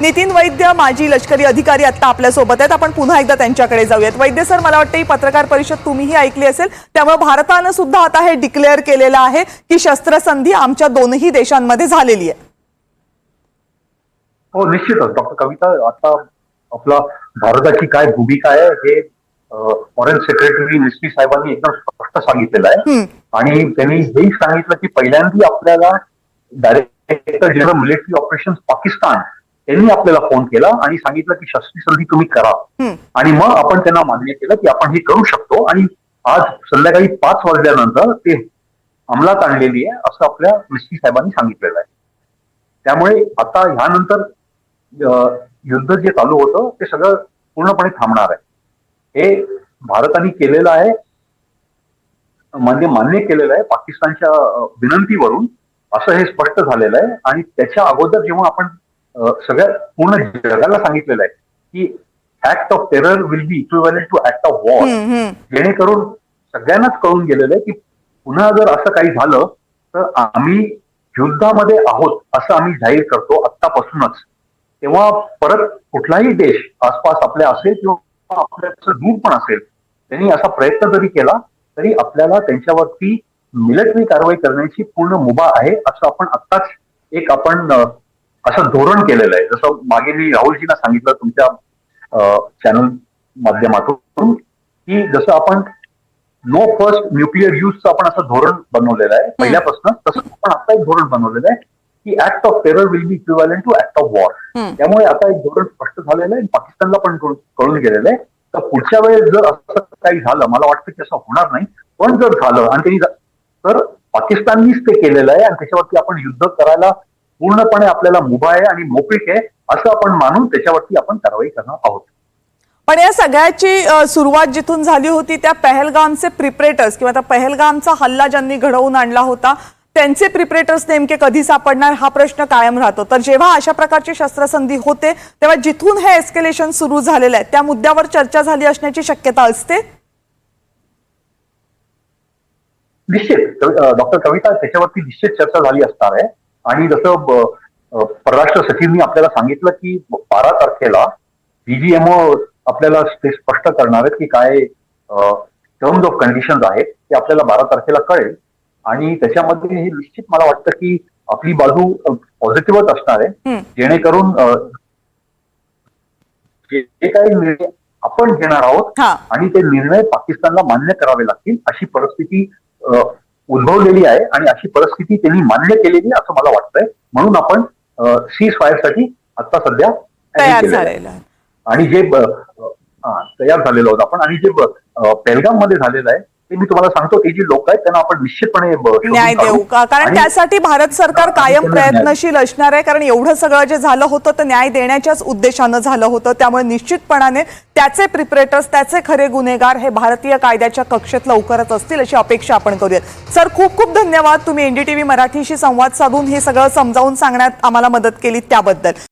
नितीन वैद्य माजी लष्करी अधिकारी आता आपल्यासोबत आहेत. आपण पुन्हा एकदा त्यांच्याकडे जाऊयात. वैद्य सर मला वाटतं ही पत्रकार परिषद तुम्हीही ऐकली असेल. त्यामुळे भारतानं सुद्धा आता हे डिक्लेअर केलेलं आहे की शस्त्रसंधी आमच्या दोनही देशांमध्ये झालेली आहे. हो निश्चितच. डॉक्टर कविता आता आपला भारताची काय भूमिका आहे हे फॉरेन सेक्रेटरी मिस्ट्री साहेबांनी एकदम स्पष्ट सांगितलेलं आहे. आणि त्यांनी हेही सांगितलं की पहिल्यांदा आपल्याला director general military operation Pakistan यांनी आपल्याला फोन केला आणि सांगितलं की शस्त्रसंधी तुम्ही करा. आणि मग आपण त्यांना मान्य केलं की आपण हे करू शकतो. आणि आज संध्याकाळी पाच वाजल्यानंतर ते अंमलात आणलेली आहे असं आपल्या मिस्ट्री साहेबांनी सांगितलेलं आहे. त्यामुळे आता ह्यानंतर युद्ध जे चालू होतं ते सगळं पूर्णपणे थांबणार आहे. हे भारताने केलेलं आहे म्हणजे मान्य केलेलं आहे पाकिस्तानच्या विनंतीवरून असं हे स्पष्ट झालेलं आहे. आणि त्याच्या अगोदर जेव्हा आपण सगळ्या पूर्ण जगाला सांगितलेलं आहे की act of terror will be equivalent to act of war. जेणेकरून सगळ्यांनाच कळून गेलेलं आहे की पुन्हा जर असं काही झालं तर आम्ही युद्धामध्ये आहोत असं आम्ही जाहीर करतो आत्तापासूनच तेव्हा परत कुठलाही देश आसपास आपल्या असेल किंवा आपल्या दूर पण असेल त्यांनी असा प्रयत्न जरी केला तरी आपल्याला त्यांच्यावरती मिलिटरी कारवाई करण्याची पूर्ण मुभा आहे असं आपण आत्ताच एक आपण असं धोरण केलेलं आहे. जसं मागे मी राहुलजींना सांगितलं तुमच्या चॅनल माध्यमातून की जसं आपण नो फर्स्ट न्यूक्लिअर युजचं आपण असं धोरण बनवलेलं आहे पहिल्यापासून तसं आपण आता एक धोरण बनवलेलं आहे की act of terror will be equivalent to act of war. त्यामुळे आता एक धोरण स्पष्ट झालेलं आहे आणि पाकिस्तानला पण कळून गेलेलं आहे. तर पुढच्या वेळेस जर असं काही झालं मला वाटतं की असं होणार नाही पण जर झालं आणि त्यांनी तर पाकिस्ताननीच ते केलेलं आहे आणि त्याच्यावरती आपण युद्ध करायला पूर्णपणे आपल्याला मुभा आहे आणि मोकळीक आहे असं आपण मानून त्याच्यावरती आपण कारवाई करणार आहोत. पण या सगळ्याची सुरुवात जिथून झाली होती त्या पहलगामचे प्रिपरेटर्स किंवा त्या पहलगामचा हल्ला ज्यांनी घडवून आणला होता त्यांचे प्रिपरेटर्स नेमके कधी सापडणार हा प्रश्न कायम राहतो. तर जेव्हा अशा प्रकारची शस्त्रसंधी होते तेव्हा जिथून हे एस्केलेशन सुरू झालेलं आहे त्या मुद्द्यावर चर्चा झाली असण्याची शक्यता असते? निश्चित. डॉक्टर कविता त्याच्यावरती निश्चित चर्चा झाली असणार आहे. आणि जसं परराष्ट्र सचिवांनी आपल्याला सांगितलं की बारा तारखेला बीजीएमओ आपल्याला ते स्पष्ट करणार आहेत की काय टर्म्स ऑफ कंडिशन आहेत ते आपल्याला बारा तारखेला कळेल आणि त्याच्यामध्ये हे निश्चित मला वाटतं की आपली बाजू पॉझिटिव्हच असणार आहे. जेणेकरून जे काही निर्णय आपण घेणार आहोत. आणि ते निर्णय पाकिस्तानला मान्य करावे लागतील अशी परिस्थिती उद्भवलेली आहे आणि अशी परिस्थिती त्यांनी मान्य केलेली असं मला वाटतंय म्हणून आपण सीज फायरसाठी आता सध्या तयार. झालेलं आणि जे तयार झालेलो आहोत आपण आणि जे पेलगाममध्ये झालेलं आहे ते मी तुम्हाला सांगतो ते जी लोक आहेत त्यांना आपण निश्चितपणे न्याय. देऊ. का? कारण त्यासाठी भारत सरकार कायम प्रयत्नशील असणार आहे. कारण एवढं सगळं जे झालं होतं तर न्याय देण्याच्याच उद्देशानं झालं होतं. त्यामुळे निश्चितपणाने त्याचे प्रिपरेटर्स त्याचे खरे गुन्हेगार हे भारतीय कायद्याच्या कक्षेत लवकरच असतील अशी अपेक्षा आपण करूयात. सर खूप खूप धन्यवाद. तुम्ही एनडीटीव्ही मराठीशी संवाद साधून हे सगळं समजावून सांगण्यात आम्हाला मदत केली त्याबद्दल.